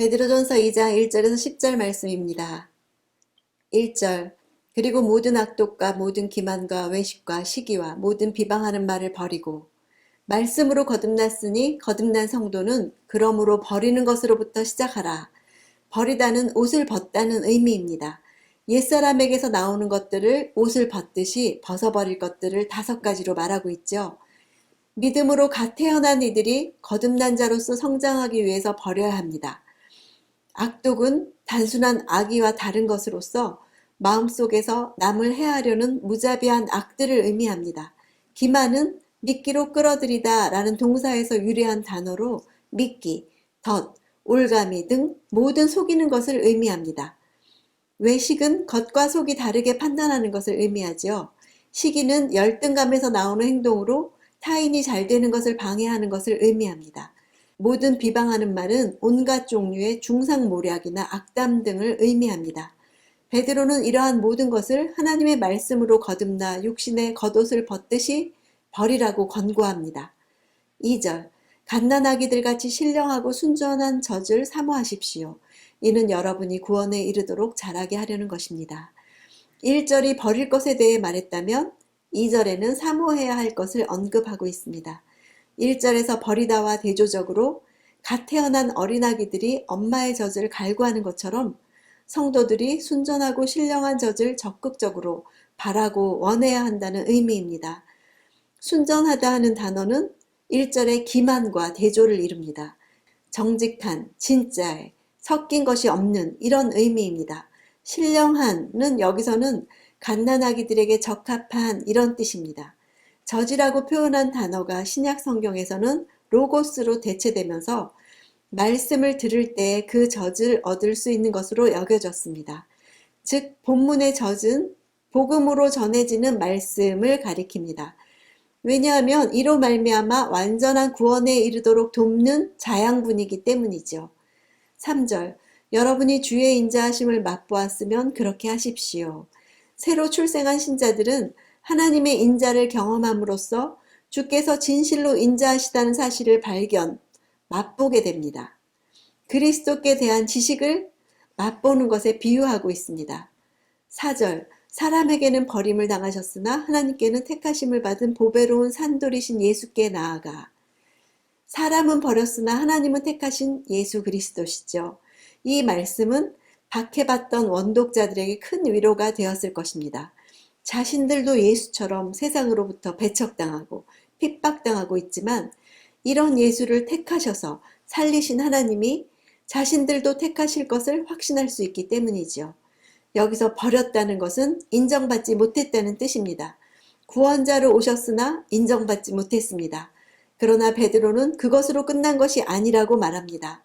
베드로전서 2장 1절에서 10절 말씀입니다. 1절 그리고 모든 악독과 모든 기만과 외식과 시기와 모든 비방하는 말을 버리고 말씀으로 거듭났으니 거듭난 성도는 그러므로 버리는 것으로부터 시작하라. 버리다는 옷을 벗다는 의미입니다. 옛사람에게서 나오는 것들을 옷을 벗듯이 벗어버릴 것들을 다섯 가지로 말하고 있죠. 믿음으로 갓 태어난 이들이 거듭난 자로서 성장하기 위해서 버려야 합니다. 악독은 단순한 악의와 다른 것으로서 마음속에서 남을 해하려는 무자비한 악들을 의미합니다. 기만은 미끼로 끌어들이다 라는 동사에서 유래한 단어로 미끼, 덫, 올가미 등 모든 속이는 것을 의미합니다. 외식은 겉과 속이 다르게 판단하는 것을 의미하죠. 시기는 열등감에서 나오는 행동으로 타인이 잘 되는 것을 방해하는 것을 의미합니다. 모든 비방하는 말은 온갖 종류의 중상모략이나 악담 등을 의미합니다. 베드로는 이러한 모든 것을 하나님의 말씀으로 거듭나 육신의 겉옷을 벗듯이 버리라고 권고합니다. 2절 갓난아기들 같이 신령하고 순전한 젖을 사모하십시오. 이는 여러분이 구원에 이르도록 자라게 하려는 것입니다. 1절이 버릴 것에 대해 말했다면 2절에는 사모해야 할 것을 언급하고 있습니다. 1절에서 버리다와 대조적으로 갓 태어난 어린아기들이 엄마의 젖을 갈구하는 것처럼 성도들이 순전하고 신령한 젖을 적극적으로 바라고 원해야 한다는 의미입니다. 순전하다 하는 단어는 1절의 기만과 대조를 이룹니다. 정직한, 진짜에, 섞인 것이 없는 이런 의미입니다. 신령한은 여기서는 갓난아기들에게 적합한 이런 뜻입니다. 저지라고 표현한 단어가 신약 성경에서는 로고스로 대체되면서 말씀을 들을 때 그 젖을 얻을 수 있는 것으로 여겨졌습니다. 즉 본문의 젖은 복음으로 전해지는 말씀을 가리킵니다. 왜냐하면 이로 말미암아 완전한 구원에 이르도록 돕는 자양분이기 때문이죠. 3절 여러분이 주의 인자하심을 맛보았으면 그렇게 하십시오. 새로 출생한 신자들은 하나님의 인자를 경험함으로써 주께서 진실로 인자하시다는 사실을 발견, 맛보게 됩니다. 그리스도께 대한 지식을 맛보는 것에 비유하고 있습니다. 4절 사람에게는 버림을 당하셨으나 하나님께는 택하심을 받은 보배로운 산돌이신 예수께 나아가 사람은 버렸으나 하나님은 택하신 예수 그리스도시죠. 이 말씀은 박해받던 원독자들에게 큰 위로가 되었을 것입니다. 자신들도 예수처럼 세상으로부터 배척당하고 핍박당하고 있지만 이런 예수를 택하셔서 살리신 하나님이 자신들도 택하실 것을 확신할 수 있기 때문이죠. 여기서 버렸다는 것은 인정받지 못했다는 뜻입니다. 구원자로 오셨으나 인정받지 못했습니다. 그러나 베드로는 그것으로 끝난 것이 아니라고 말합니다.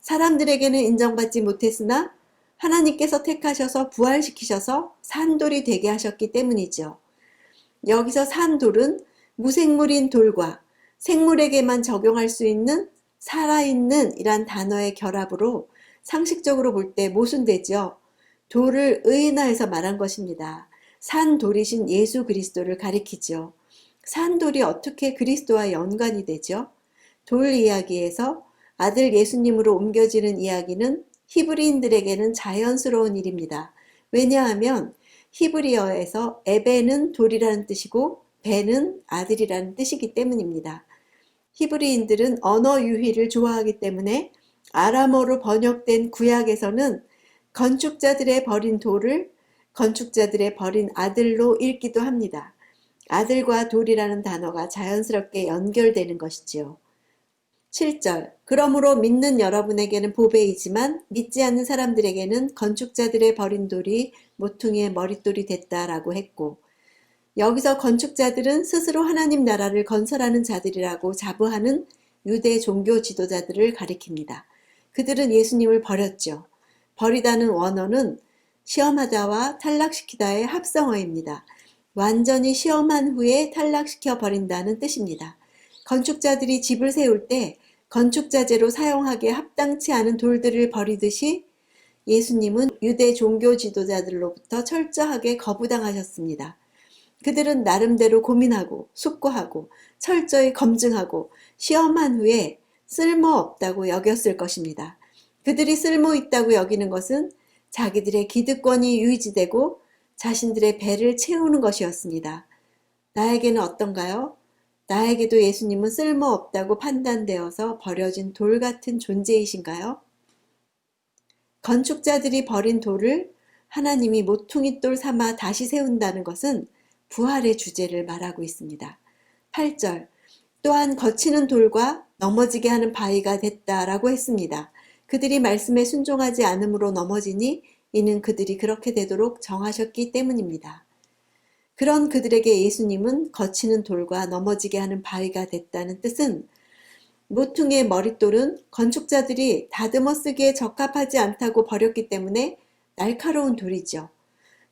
사람들에게는 인정받지 못했으나 하나님께서 택하셔서 부활시키셔서 산돌이 되게 하셨기 때문이죠. 여기서 산돌은 무생물인 돌과 생물에게만 적용할 수 있는 살아있는 이란 단어의 결합으로 상식적으로 볼 때 모순되죠. 돌을 의인화해서 말한 것입니다. 산돌이신 예수 그리스도를 가리키죠. 산돌이 어떻게 그리스도와 연관이 되죠? 돌 이야기에서 아들 예수님으로 옮겨지는 이야기는 히브리인들에게는 자연스러운 일입니다. 왜냐하면 히브리어에서 에베는 돌이라는 뜻이고 베는 아들이라는 뜻이기 때문입니다. 히브리인들은 언어 유희를 좋아하기 때문에 아람어로 번역된 구약에서는 건축자들의 버린 돌을 건축자들의 버린 아들로 읽기도 합니다. 아들과 돌이라는 단어가 자연스럽게 연결되는 것이지요. 7절. 그러므로 믿는 여러분에게는 보배이지만 믿지 않는 사람들에게는 건축자들의 버린 돌이 모퉁이의 머릿돌이 됐다라고 했고, 여기서 건축자들은 스스로 하나님 나라를 건설하는 자들이라고 자부하는 유대 종교 지도자들을 가리킵니다. 그들은 예수님을 버렸죠. 버리다는 원어는 시험하다와 탈락시키다의 합성어입니다. 완전히 시험한 후에 탈락시켜 버린다는 뜻입니다. 건축자들이 집을 세울 때 건축자재로 사용하기에 합당치 않은 돌들을 버리듯이 예수님은 유대 종교 지도자들로부터 철저하게 거부당하셨습니다. 그들은 나름대로 고민하고 숙고하고 철저히 검증하고 시험한 후에 쓸모없다고 여겼을 것입니다. 그들이 쓸모 있다고 여기는 것은 자기들의 기득권이 유지되고 자신들의 배를 채우는 것이었습니다. 나에게는 어떤가요? 나에게도 예수님은 쓸모없다고 판단되어서 버려진 돌 같은 존재이신가요? 건축자들이 버린 돌을 하나님이 모퉁이 돌 삼아 다시 세운다는 것은 부활의 주제를 말하고 있습니다. 8절. 또한 거치는 돌과 넘어지게 하는 바위가 됐다라고 했습니다. 그들이 말씀에 순종하지 않음으로 넘어지니 이는 그들이 그렇게 되도록 정하셨기 때문입니다. 그런 그들에게 예수님은 거치는 돌과 넘어지게 하는 바위가 됐다는 뜻은 모퉁이의 머릿돌은 건축자들이 다듬어 쓰기에 적합하지 않다고 버렸기 때문에 날카로운 돌이죠.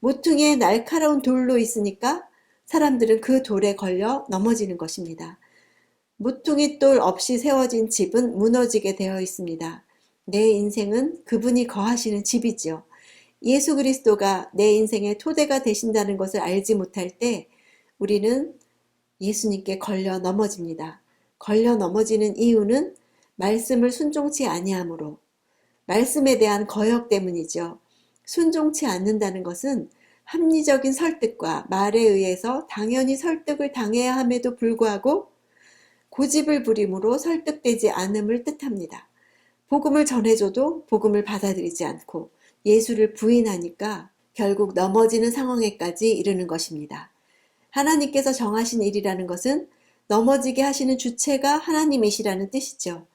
모퉁이에 날카로운 돌로 있으니까 사람들은 그 돌에 걸려 넘어지는 것입니다. 모퉁이 돌 없이 세워진 집은 무너지게 되어 있습니다. 내 인생은 그분이 거하시는 집이지요. 예수 그리스도가 내 인생의 토대가 되신다는 것을 알지 못할 때 우리는 예수님께 걸려 넘어집니다. 걸려 넘어지는 이유는 말씀을 순종치 아니함으로 말씀에 대한 거역 때문이죠. 순종치 않는다는 것은 합리적인 설득과 말에 의해서 당연히 설득을 당해야 함에도 불구하고 고집을 부림으로 설득되지 않음을 뜻합니다. 복음을 전해줘도 복음을 받아들이지 않고 예수를 부인하니까 결국 넘어지는 상황에까지 이르는 것입니다. 하나님께서 정하신 일이라는 것은 넘어지게 하시는 주체가 하나님이시라는 뜻이죠.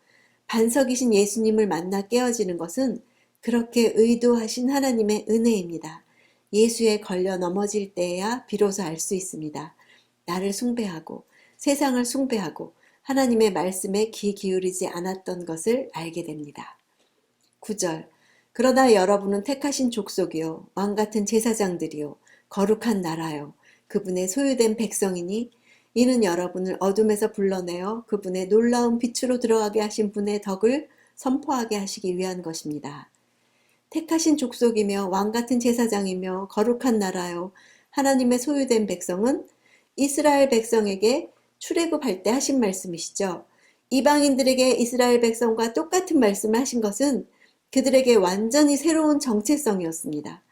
반석이신 예수님을 만나 깨어지는 것은 그렇게 의도하신 하나님의 은혜입니다. 예수에 걸려 넘어질 때야 비로소 알 수 있습니다. 나를 숭배하고 세상을 숭배하고 하나님의 말씀에 귀 기울이지 않았던 것을 알게 됩니다. 9절 그러나 여러분은 택하신 족속이요 왕 같은 제사장들이요 거룩한 나라요 그분의 소유된 백성이니 이는 여러분을 어둠에서 불러내어 그분의 놀라운 빛으로 들어가게 하신 분의 덕을 선포하게 하시기 위한 것입니다. 택하신 족속이며 왕 같은 제사장이며 거룩한 나라요 하나님의 소유된 백성은 이스라엘 백성에게 출애굽할 때 하신 말씀이시죠. 이방인들에게 이스라엘 백성과 똑같은 말씀을 하신 것은 그들에게 완전히 새로운 정체성이었습니다.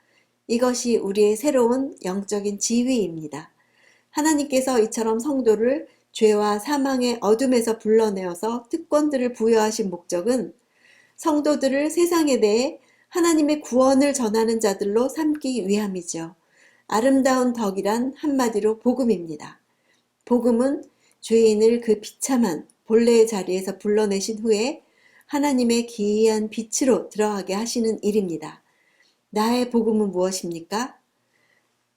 이것이 우리의 새로운 영적인 지위입니다. 하나님께서 이처럼 성도를 죄와 사망의 어둠에서 불러내어서 특권들을 부여하신 목적은 성도들을 세상에 대해 하나님의 구원을 전하는 자들로 삼기 위함이죠. 아름다운 덕이란 한마디로 복음입니다. 복음은 죄인을 그 비참한 본래의 자리에서 불러내신 후에 하나님의 기이한 빛으로 들어가게 하시는 일입니다. 나의 복음은 무엇입니까?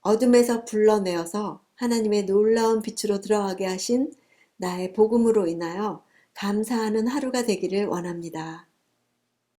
어둠에서 불러내어서 하나님의 놀라운 빛으로 들어가게 하신 나의 복음으로 인하여 감사하는 하루가 되기를 원합니다.